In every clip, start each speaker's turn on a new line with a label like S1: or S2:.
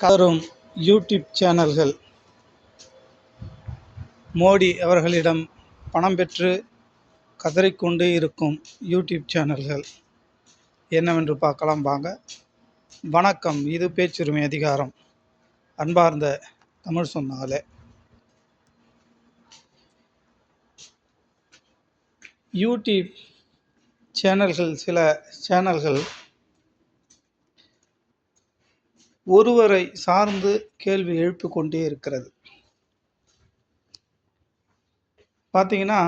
S1: கதரும் YouTube சேனல்கள். மோடி அவர்களிடம் பணம் பெற்று கதறிக்கொண்டே இருக்கும் யூடியூப் சேனல்கள். என்னவென்று பார்க்கலாம் வாங்க. வணக்கம். இது பேச்சுரிமை அதிகாரம். அன்பார்ந்த தமிழ் சொன்னாலே. யூடியூப் சேனல்கள் சில சேனல்கள் ஒருவரை சார்ந்து கேள்வி எழுப்பிக்கொண்டே இருக்கிறது. பார்த்தீங்கன்னா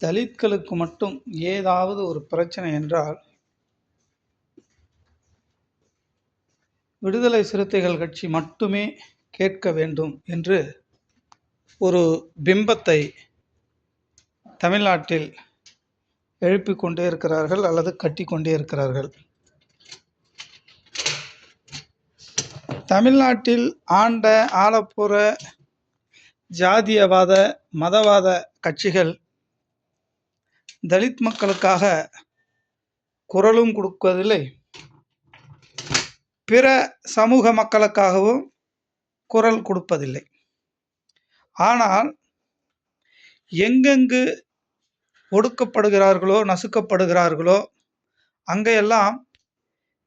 S1: தலித்களுக்கு மட்டும் ஏதாவது ஒரு பிரச்சனை என்றால் விடுதலை சிறுத்தைகள் கட்சி மட்டுமே கேட்க வேண்டும் என்று ஒரு பிம்பத்தை தமிழ்நாட்டில் எழுப்பிக் கொண்டே இருக்கிறார்கள் அல்லது கட்டி கொண்டே இருக்கிறார்கள். தமிழ்நாட்டில் ஆண்ட ஆலப்புற ஜாதியவாத மதவாத கட்சிகள் தலித் மக்களுக்காக குரலும் கொடுப்பதில்லை பிற சமூக மக்களுக்காகவும் குரல் கொடுப்பதில்லை. ஆனால் எங்கெங்கு ஒடுக்கப்படுகிறார்களோ நசுக்கப்படுகிறார்களோ அங்கெல்லாம்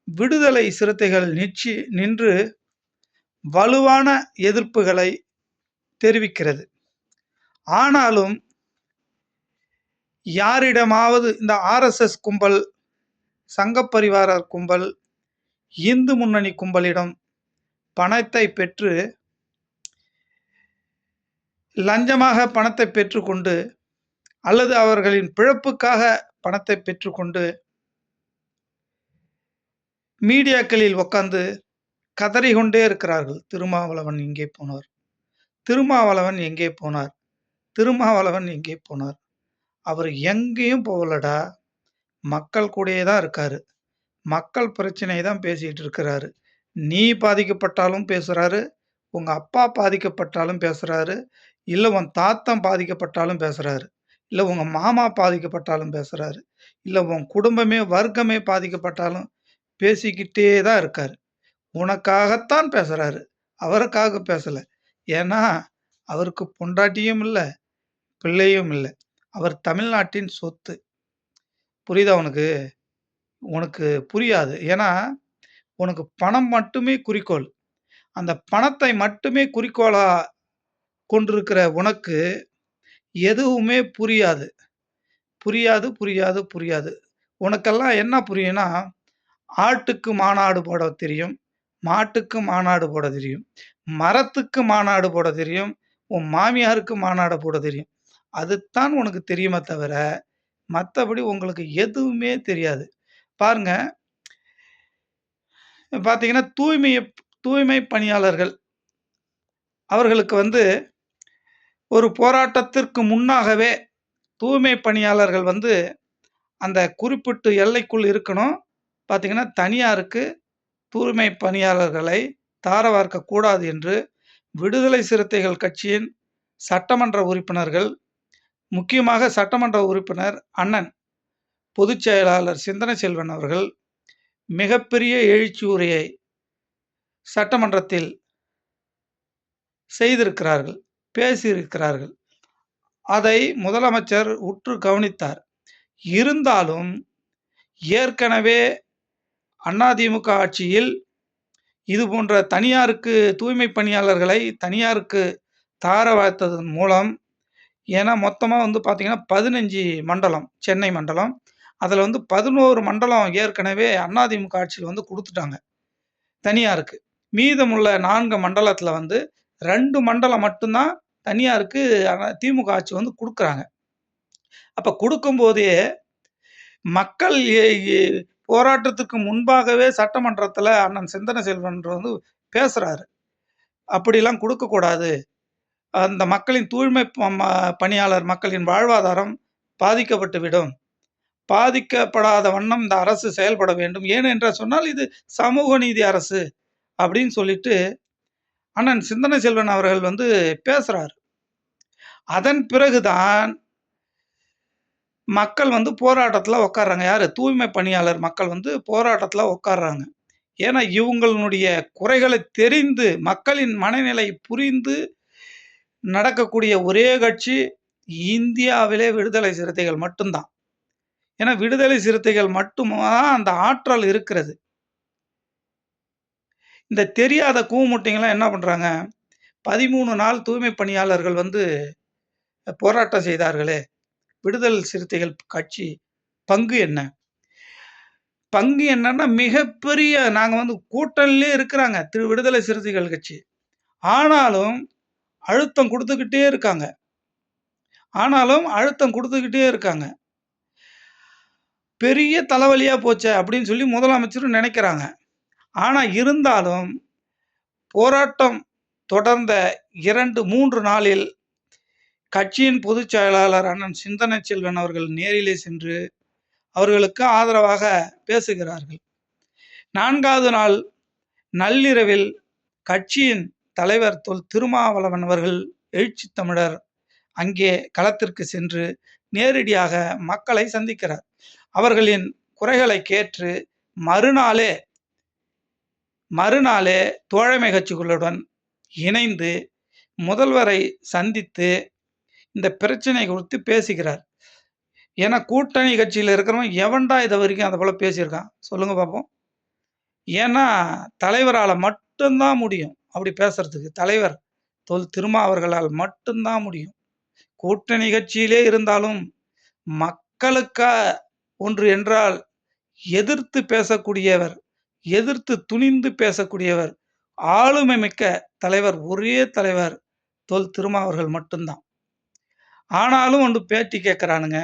S1: விடுதலை சிறுத்தைகள் நிச்சி நின்று வலுவான எதிர்ப்புகளை தெரிவிக்கிறது. ஆனாலும் யாரிடமாவது இந்த ஆர்எஸ்எஸ் கும்பல் சங்கப்பரிவாரர் கும்பல் இந்து முன்னணி கும்பலிடம் பணத்தை பெற்று லஞ்சமாக பணத்தை பெற்றுக்கொண்டு அல்லது அவர்களின் பிழப்புக்காக பணத்தை பெற்றுக்கொண்டு மீடியாக்களில் உட்காந்து கதறிக்கொண்டே இருக்கிறார்கள். திருமாவளவன் எங்கே போனார்? திருமாவளவன் எங்கே போனார்? திருமாவளவன் எங்கே போனார்? அவர் எங்கேயும் போகலடா. மக்கள் கூடயே தான் இருக்காரு. மக்கள் பிரச்சனையை தான் பேசிகிட்டு இருக்கிறாரு. நீ பாதிக்கப்பட்டாலும் பேசுகிறாரு உங்கள் அப்பா பாதிக்கப்பட்டாலும் பேசுகிறாரு இல்லை உன் தாத்தன் பாதிக்கப்பட்டாலும் பேசுகிறாரு இல்லை உங்கள் மாமா பாதிக்கப்பட்டாலும் பேசுகிறாரு இல்லை உன் குடும்பமே வர்க்கமே பாதிக்கப்பட்டாலும் பேசிக்கிட்டே தான் இருக்கார். உனக்காகத்தான் பேசுகிறாரு அவருக்காக பேசலை. ஏன்னா அவருக்கு பொண்டாட்டியும் இல்லை பிள்ளையும் இல்லை. அவர் தமிழ்நாட்டின் சொத்து. புரியுதா உனக்கு? உனக்கு புரியாது. ஏன்னா உனக்கு பணம் மட்டுமே குறிக்கோள். அந்த பணத்தை மட்டுமே குறிக்கோளாக கொண்டிருக்கிற உனக்கு எதுவுமே புரியாது. புரியாது புரியாது புரியாது. உனக்கெல்லாம் என்ன புரியும்னா ஆட்டுக்கு மாநாடு போட தெரியும். மாட்டுக்கு மாநாடு போட தெரியும். மரத்துக்கு மாநாடு போட தெரியும். உன் மாமியாருக்கு மாநாடு போட தெரியும். அதுதான் உனக்கு தெரியுமே தவிர மற்றபடி உங்களுக்கு எதுவுமே தெரியாது. பாருங்க. பார்த்தீங்கன்னா தூய்மையை தூய்மை பணியாளர்கள் அவர்களுக்கு வந்து ஒரு போராட்டத்திற்கு முன்னாகவே தூய்மை பணியாளர்கள் வந்து அந்த குறிப்பிட்ட எல்லைக்குள் இருக்கணும். பார்த்தீங்கன்னா தனியாருக்கு தூய்மை பணியாளர்களை தாரவார்க்க கூடாது என்று விடுதலை சிறுத்தைகள் கட்சியின் சட்டமன்ற உறுப்பினர்கள் முக்கியமாக சட்டமன்ற உறுப்பினர் அண்ணன் பொதுச் செயலாளர் சிந்தனை செல்வன் அவர்கள் மிகப்பெரிய எழுச்சி உரையை சட்டமன்றத்தில் செய்திருக்கிறார்கள் பேசியிருக்கிறார்கள். அதை முதலமைச்சர் உற்று கவனித்தார். இருந்தாலும் ஏற்கனவே அதிமுக ஆட்சியில் இது போன்ற தனியாருக்கு தூய்மை பணியாளர்களை தனியாருக்கு தார வார்த்ததன் மூலம் ஏன்னா மொத்தமாக வந்து பார்த்திங்கன்னா பதினஞ்சு மண்டலம் சென்னை மண்டலம். அதில் வந்து பதினோரு மண்டலம் ஏற்கனவே அதிமுக ஆட்சியில் வந்து கொடுத்துட்டாங்க தனியாருக்கு. மீதமுள்ள நான்கு மண்டலத்தில் வந்து ரெண்டு மண்டலம் மட்டும்தான் தனியாருக்கு திமுக ஆட்சி வந்து கொடுக்குறாங்க. அப்போ கொடுக்கும்போதே மக்கள் போராட்டத்துக்கு முன்பாகவே சட்டமன்றத்தில் அண்ணன் சிந்தன செல்வன் வந்து பேசுகிறாரு அப்படிலாம் கொடுக்கக்கூடாது அந்த மக்களின் தூய்மை பணியாளர் மக்களின் வாழ்வாதாரம் பாதிக்கப்பட்டு விடும். பாதிக்கப்படாத வண்ணம் இந்த அரசு செயல்பட வேண்டும். ஏனென்றால் சொன்னால் இது சமூக நீதி அரசு அப்படின்னு சொல்லிட்டு அண்ணன் சிந்தனை செல்வன் அவர்கள் வந்து பேசுகிறார் அதன் பிறகுதான் மக்கள் வந்து போராட்டத்தில் உட்காடுறாங்க யார்? தூய்மை பணியாளர் மக்கள் வந்து போராட்டத்தில் உட்காடுறாங்க ஏன்னா இவங்களுடைய குறைகளை தெரிந்து மக்களின் மனநிலை புரிந்து நடக்கக்கூடிய ஒரே கட்சி இந்தியாவிலே விடுதலை சிறுத்தைகள் மட்டும்தான். ஏன்னா விடுதலை சிறுத்தைகள் மட்டும்தான் அந்த ஆற்றல் இருக்கிறது. இந்த தெரியாத கூமுட்டைங்களாம் என்ன பண்ணுறாங்க பதிமூணு நாள் தூய்மை பணியாளர்கள் வந்து போராட்டம் செய்தார்களே. விடுதலை சிறுத்தைகள் கட்சி பங்கு என்ன? பங்கு என்னன்னா மிகப்பெரிய நாங்கள் வந்து கூட்டணிலே இருக்கிறாங்க திரு விடுதலை சிறுத்தைகள் கட்சி. ஆனாலும் அழுத்தம் கொடுத்துக்கிட்டே இருக்காங்க. ஆனாலும் அழுத்தம் கொடுத்துக்கிட்டே இருக்காங்க. பெரிய தலைவலியாக போச்சே அப்படின்னு சொல்லி முதலமைச்சரும் நினைக்கிறாங்க. ஆனால் இருந்தாலும் போராட்டம் தொடர்ந்த இரண்டு மூன்று நாளில் கட்சியின் பொதுச் செயலாளர் அண்ணன் சிந்தனை செல்வன் அவர்கள் நேரிலே சென்று அவர்களுக்கு ஆதரவாக பேசுகிறார்கள். நான்காவது நாள் நள்ளிரவில் கட்சியின் தலைவர் தொல் திருமாவளவன் அவர்கள் எழுச்சி தமிழர் அங்கே களத்திற்கு சென்று நேரடியாக மக்களை சந்திக்கிறார். அவர்களின் குறைகளை கேட்டு மறுநாளே மறுநாளே தோழமை கட்சிகளுடன் இணைந்து முதல்வரை சந்தித்து இந்த பிரச்சனை குறித்து பேசுகிறார் ஏன்னா கூட்டணி கட்சியில் இருக்கிறவன் எவன்டா இதை வரைக்கும் அதை போல் பேசியிருக்கான்? சொல்லுங்கள் பார்ப்போம் ஏன்னா தலைவரால் மட்டும்தான் முடியும். அப்படி பேசுறதுக்கு தலைவர் தொல் திருமா அவர்களால் மட்டும்தான் முடியும். கூட்டணி கட்சியிலே இருந்தாலும் மக்களுக்கா ஒன்று என்றால் எதிர்த்து பேசக்கூடியவர் எதிர்த்து துணிந்து பேசக்கூடியவர் ஆளுமை மிக்க தலைவர் ஒரே தலைவர் தொல் திருமா அவர்கள் மட்டும்தான். ஆனாலும் ஒன்று பேட்டி கேட்குறானுங்க.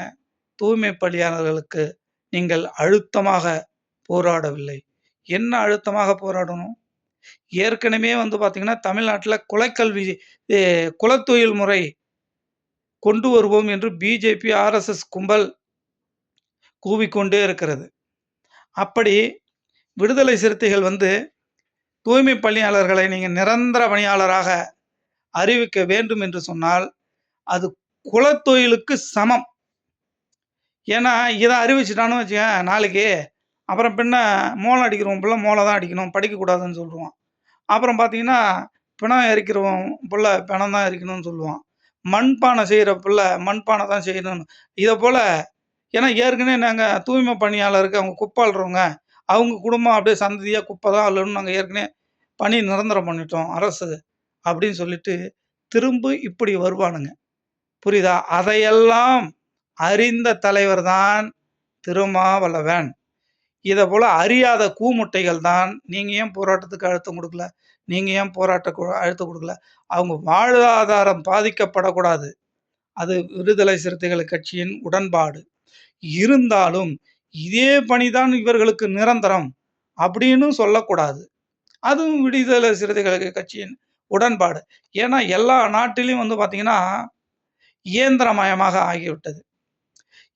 S1: தூய்மை பணியாளர்களுக்கு நீங்கள் அழுத்தமாக போராடவில்லை. என்ன அழுத்தமாக போராடணும்? ஏற்கனவே வந்து பார்த்திங்கன்னா தமிழ்நாட்டில் குலக்கல்வி குலத்தொழில் முறை கொண்டு வருவோம் என்று பிஜேபி ஆர்எஸ்எஸ் கும்பல் கூவிக்கொண்டே இருக்கிறது. அப்படி விடுதலை சிறுத்தைகள் வந்து தூய்மை பணியாளர்களை நீங்கள் நிரந்தர பணியாளராக அறிவிக்க வேண்டும் என்று சொன்னால் அது குலத்தொழிலுக்கு சமம். ஏன்னா இதை அறிவிச்சிட்டான்னு வச்சுக்கேன் நாளைக்கு. அப்புறம் பின்ன மோளம் அடிக்கிறவன் பிள்ளை மோளை தான் அடிக்கணும் படிக்கக்கூடாதுன்னு சொல்லுவான். அப்புறம் பார்த்தீங்கன்னா பிணம் எரிக்கிறவன் பிள்ளை பிணம் தான் எரிக்கணும்னு சொல்லுவான். மண்பானை செய்கிற பிள்ளை மண்பானை தான் செய்யணும்னு. இதை போல் ஏன்னா ஏற்கனவே நாங்கள் தூய்மை பணியாளருக்கு அவங்க குப்பாளுறவங்க அவங்க குடும்பம் அப்படியே சந்ததியாக குப்பை தான் அள்ளணும்னு நாங்கள் ஏற்கனவே பணி நிரந்தரம் பண்ணிட்டோம் அரசு அப்படின்னு சொல்லிட்டு திரும்ப இப்படி வருவானுங்க. புரியுதா? அதையெல்லாம் அறிந்த தலைவர் தான் திருமாவளவன். இதை போல அறியாத கூமுட்டைகள் தான் நீங்கள் ஏன் போராட்டத்துக்கு அழுத்தம் கொடுக்கல? நீங்கள் ஏன் போராட்ட அழுத்தம் கொடுக்கல? அவங்க வாழ்வாதாரம் பாதிக்கப்படக்கூடாது. அது விடுதலை சிறுத்தைகள் கட்சியின் உடன்பாடு. இருந்தாலும் இதே பணிதான் இவர்களுக்கு நிரந்தரம் அப்படின்னு சொல்லக்கூடாது. அதுவும் விடுதலை சிறுத்தைகள் கட்சியின் உடன்பாடு. ஏன்னா எல்லா நாட்டிலையும் வந்து பார்த்தீங்கன்னா இயந்திரமயமாக ஆகிவிட்டது.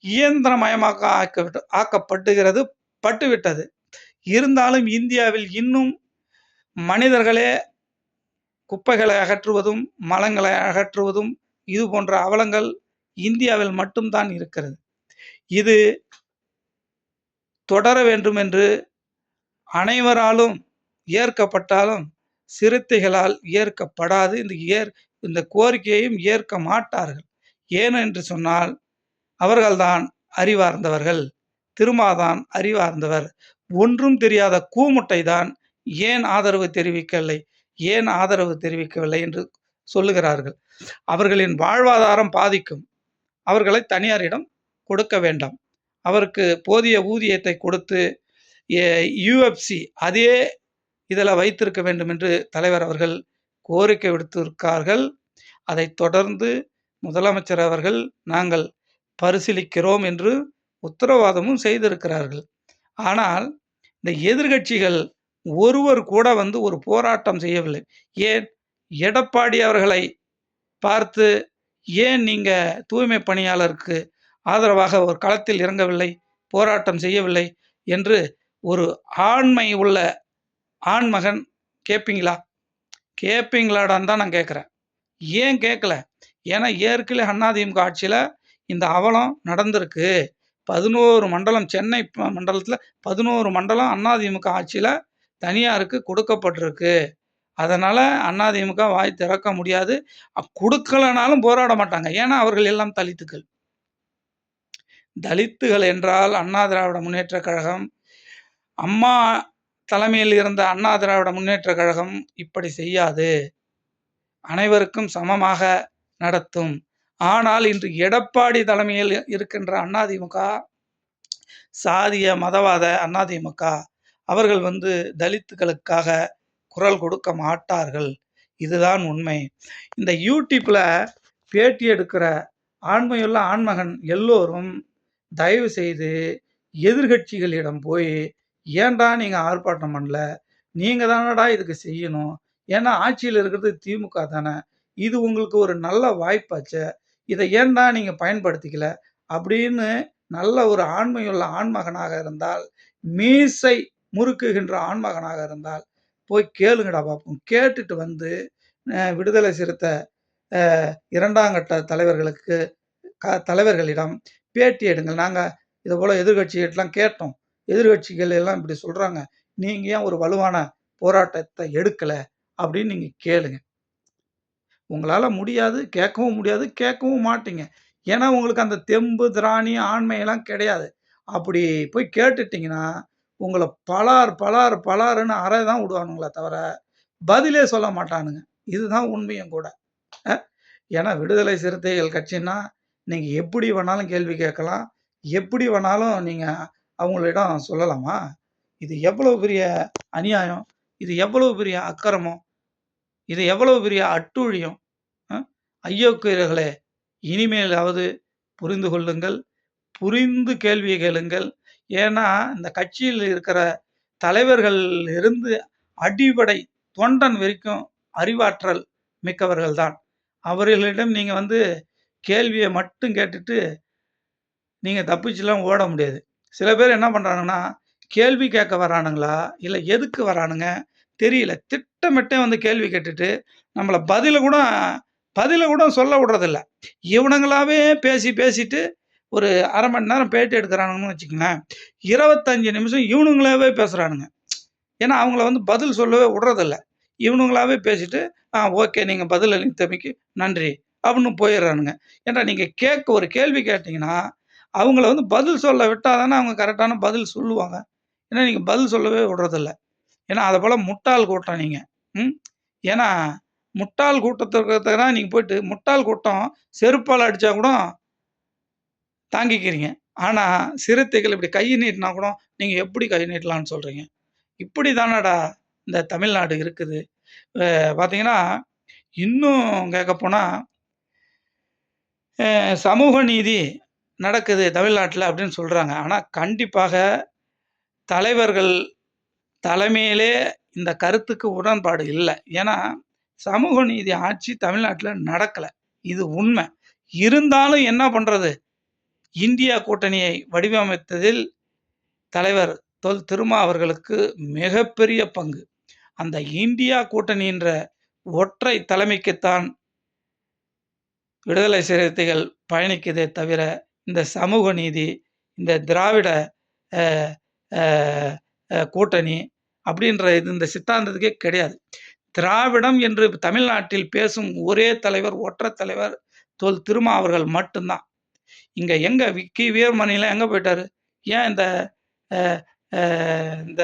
S1: இயந்திரமயமாக ஆக்கிவிட்டு ஆக்கப்பட்டுகிறது பட்டுவிட்டது. இருந்தாலும் இந்தியாவில் இன்னும் மனிதர்களே குப்பைகளை அகற்றுவதும் மலங்களை அகற்றுவதும் இது போன்ற அவலங்கள் இந்தியாவில் மட்டும்தான் இருக்கிறது. இது தொடர வேண்டும் என்று அனைவராலும் ஏற்கப்பட்டாலும் சிறுத்தைகளால் ஏற்கப்படாது. இந்த ஏற் இந்த கோரிக்கையையும் ஏற்க மாட்டார்கள். ஏன் என்று சொன்னால் அவர்கள்தான் அறிவார்ந்தவர்கள். திருமாதான் அறிவார்ந்தவர். ஒன்றும் தெரியாத கூமுட்டை தான் ஏன் ஆதரவு தெரிவிக்கவில்லை? ஏன் ஆதரவு தெரிவிக்கவில்லை என்று சொல்லுகிறார்கள். அவர்களின் வாழ்வாதாரம் பாதிக்கும். அவர்களை தனியாரிடம் கொடுக்க வேண்டாம். அவருக்கு போதிய ஊதியத்தை கொடுத்து யூஎஃப்சி அதே இதில் வைத்திருக்க வேண்டும் என்று தலைவர் அவர்கள் கோரிக்கை விடுத்திருக்கார்கள். அதை தொடர்ந்து முதலமைச்சர் அவர்கள் நாங்கள் பரிசீலிக்கிறோம் என்று உத்தரவாதமும் செய்திருக்கிறார்கள். ஆனால் இந்த எதிர்கட்சிகள் ஒருவர் கூட வந்து ஒரு போராட்டம் செய்யவில்லை. ஏன்? எடப்பாடி அவர்களை பார்த்து ஏன் நீங்கள் தூய்மை பணியாளருக்கு ஆதரவாக ஒரு களத்தில் இறங்கவில்லை போராட்டம் செய்யவில்லை? என்று ஒரு ஆண்மை உள்ள ஆண்மகன் கேட்பீங்களா கேட்பீங்களாடான்னு தான் நான் கேட்குறேன். ஏன் கேட்கல? ஏன்னா ஏற்கனவே அண்ணாதிமுக ஆட்சியில் இந்த அவலம் நடந்திருக்கு பதினோரு மண்டலம் சென்னை மண்டலத்தில் பதினோரு மண்டலம் அதிமுக ஆட்சியில் தனியாருக்கு கொடுக்கப்பட்டிருக்கு. அதனால் அதிமுக வாய் திறக்க முடியாது. கொடுக்கலனாலும் போராட மாட்டாங்க. ஏன்னா, அவர்கள் எல்லாம் தலித்துக்கள். தலித்துகள் என்றால் அண்ணா திராவிட முன்னேற்றக் கழகம், அம்மா தலைமையில் இருந்த அண்ணா திராவிட முன்னேற்றக் கழகம் இப்படி செய்யாது. அனைவருக்கும் சமமாக நடத்தும். ஆனால் இன்று எடப்பாடி தலைமையில் இருக்கின்ற அதிமுக சாதிய, மதவாத அதிமுக அவர்கள் வந்து தலித்துகளுக்காக குரல் கொடுக்க மாட்டார்கள். இதுதான் உண்மை. இந்த யூடியூப்பில் பேட்டி எடுக்கிற ஆண்மையுள்ள ஆண்மகன் எல்லோரும் தயவு செய்து எதிர்க்கட்சிகளிடம் போய் ஏன்டா நீங்கள் ஆர்ப்பாட்டம் பண்ணல? நீங்கள் தானடா இதுக்கு செய்யணும். ஏன்னா ஆட்சியில் இருக்கிறது திமுக தானே. இது உங்களுக்கு ஒரு நல்ல வாய்ப்பாச்சே. இதை ஏன்டா நீங்கள் பயன்படுத்திக்கல? அப்படின்னு நல்ல ஒரு ஆண்மையுள்ள ஆண்மகனாக இருந்தால், மீசை முறுக்குகின்ற ஆண்மகனாக இருந்தால், போய் கேளுங்கடா பார்ப்போம். கேட்டுட்டு வந்து விடுதலை சிறுத்தை இரண்டாம் கட்ட தலைவர்களுக்கு க தலைவர்களிடம் பேட்டி எடுங்கள். நாங்கள் இதை இதுபோல எதிர்க்கட்சிகிட்டலாம் கேட்டோம். எதிர்க்கட்சிகள் எல்லாம் இப்படி சொல்கிறாங்க நீங்கள் ஏன் ஒரு வலுவான போராட்டத்தை எடுக்கலை அப்படின்னு நீங்கள் கேளுங்க. உங்களால் முடியாது, கேட்கவும் முடியாது, கேட்கவும் மாட்டீங்க. ஏன்னா, உங்களுக்கு அந்த தெம்பு, திராணி, ஆண்மையெல்லாம் கிடையாது. அப்படி போய் கேட்டுட்டிங்கன்னா உங்களை பலார் பலார் பலாருன்னு அறை தான் விடுவானுங்களே தவிர, பதிலே சொல்ல மாட்டானுங்க. இதுதான் உண்மையும் கூட. ஏன்னா, விடுதலை சிறுத்தைகள் கட்சின்னா, நீங்கள் எப்படி வேணாலும் கேள்வி கேட்கலாம். எப்படி வேணாலும் நீங்கள் அவங்களிடம் சொல்லலாமா? இது எவ்வளவு பெரிய அநியாயம்! இது எவ்வளவு பெரிய அக்கிரமம்! இது எவ்வளவு பெரிய அட்டூழியம்! அ ஐயோக்கியர்களே! இனிமேலாவது புரிந்து கொள்ளுங்கள். புரிந்து கேள்வியை கேளுங்கள். ஏன்னா, இந்த கட்சியில் இருக்கிற தலைவர்கள் இருந்து அடிப்படை தொண்டன் வரைக்கும் அறிவாற்றல் மிக்கவர்கள் தான். அவர்களிடம் நீங்கள் வந்து கேள்வியை மட்டும் கேட்டுட்டு, நீங்கள் தப்பிச்சுலாம் ஓட முடியாது. சில பேர் என்ன பண்ணுறாங்கன்னா கேள்வி கேட்க வரானுங்களா? இல்லை எதுக்கு வரானுங்க? தெரியல. திட்டமிட்டே வந்து கேள்வி கேட்டுட்டு, நம்மளை பதில கூட பதில கூட சொல்ல விடுறதில்ல. இவனுங்களாவே பேசி பேசிட்டு ஒரு அரை மணி நேரம் பேட்டி எடுக்கிறானுங்கன்னு வச்சுக்கோங்களேன் இருபத்தஞ்சி நிமிஷம் இவனுங்களாவே பேசுகிறானுங்க ஏன்னா, அவங்கள வந்து பதில் சொல்லவே விடுறதில்ல. இவனுங்களாவே பேசிட்டு, "ஆ ஓகே. நீங்கள் பதில் அளித்தமைக்கு நன்றி." அப்படின்னு போயிடுறானுங்க ஏன்டா நீங்கள் கேட்க ஒரு கேள்வி கேட்டிங்கன்னா அவங்கள வந்து பதில் சொல்ல விட்டால் தானே அவங்க கரெக்டான பதில் சொல்லுவாங்க. ஏன்னா, நீங்கள் பதில் சொல்லவே விடுறதில்ல. ஏன்னா, போல் முட்டாள் கூட்டம் நீங்கள் ம். ஏன்னா, முட்டாள் கூட்டத்துக்கு தான் நீங்கள் போயிட்டு முட்டாள் கூட்டம் செருப்பால் அடித்தா கூட தாங்கிக்கிறீங்க. ஆனால் சிறுத்தைகள் இப்படி கை நீட்டினா கூட, நீங்கள் எப்படி கை நீட்டலான்னு சொல்கிறீங்க இப்படி தானடா இந்த தமிழ்நாடு இருக்குது. பார்த்தீங்கன்னா, இன்னும் கேட்க போனால் சமூக நீதி நடக்குது தமிழ்நாட்டில் அப்படின்னு சொல்கிறாங்க ஆனால் கண்டிப்பாக தலைவர்கள் தலைமையிலே இந்த கருத்துக்கு உடன்பாடு இல்லை. ஏன்னா, சமூக நீதி ஆட்சி தமிழ்நாட்டில் நடக்கலை. இது உண்மை. இருந்தாலும் என்ன பண்ணுறது இந்தியா கூட்டணியை வடிவமைத்ததில் தலைவர் தொல் திருமா அவர்களுக்கு மிகப்பெரிய பங்கு. அந்த இந்தியா கூட்டணின்ற ஒற்றை தலைமைக்குத்தான் விடுதலை சிறுத்தைகள் பயணிக்குதே தவிர, இந்த சமூக நீதி, இந்த திராவிட கூட்டணி அப்படின்ற இது இந்த சித்தாந்தத்துக்கே கிடையாது. திராவிடம் என்று தமிழ்நாட்டில் பேசும் ஒரே தலைவர், ஒற்ற தலைவர் தொல் திருமா அவர்கள் மட்டும் இங்கே எங்கே எங்க கி. வீரமணிலாம் எங்கே போயிட்டாரு? ஏன் இந்த இந்த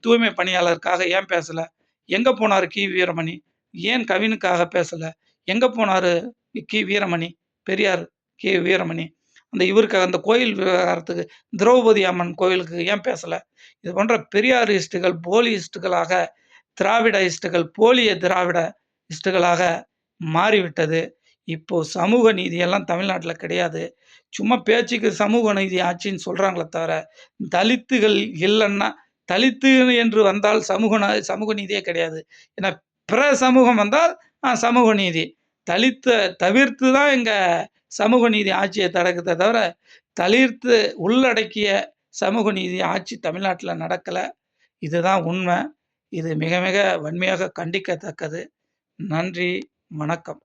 S1: தூய்மை பணியாளருக்காக ஏன் பேசலை எங்கே போனார் கி. வீரமணி? ஏன் கவினுக்காக பேசலை எங்கே போனாரு கி. வீரமணி? பெரியார் கி. வீரமணி. அந்த இவருக்காக அந்த கோயில் விவகாரத்துக்கு திரௌபதி அம்மன் கோயிலுக்கு ஏன் பேசலை இது போன்ற பெரியாரிஸ்ட்டுகள், திராவிட திராவிடயிஸ்ட்டுகள், போலிய திராவிட இஸ்டுகளாக மாறிவிட்டது. இப்போ சமூக நீதியெல்லாம் தமிழ்நாட்டில் கிடையாது. சும்மா பேச்சுக்கு சமூக நீதி ஆட்சின்னு சொல்கிறாங்களே தவிர, தலித்துகள் இல்லைன்னா தலித்து என்று வந்தால் சமூக சமூக நீதியே கிடையாது. ஏன்னா, பிற சமூகம் வந்தால் சமூக நீதி. தலித்த தவிர்த்து தான் எங்கள் சமூக நீதி ஆட்சியை நடக்குதே தவிர, தலிர்த்து உள்ளடக்கிய சமூக நீதி ஆட்சி தமிழ்நாட்டில் நடக்கல. இதுதான் உண்மை இது மிக மிக வன்மையாக கண்டிக்கத்தக்கது. நன்றி, வணக்கம்.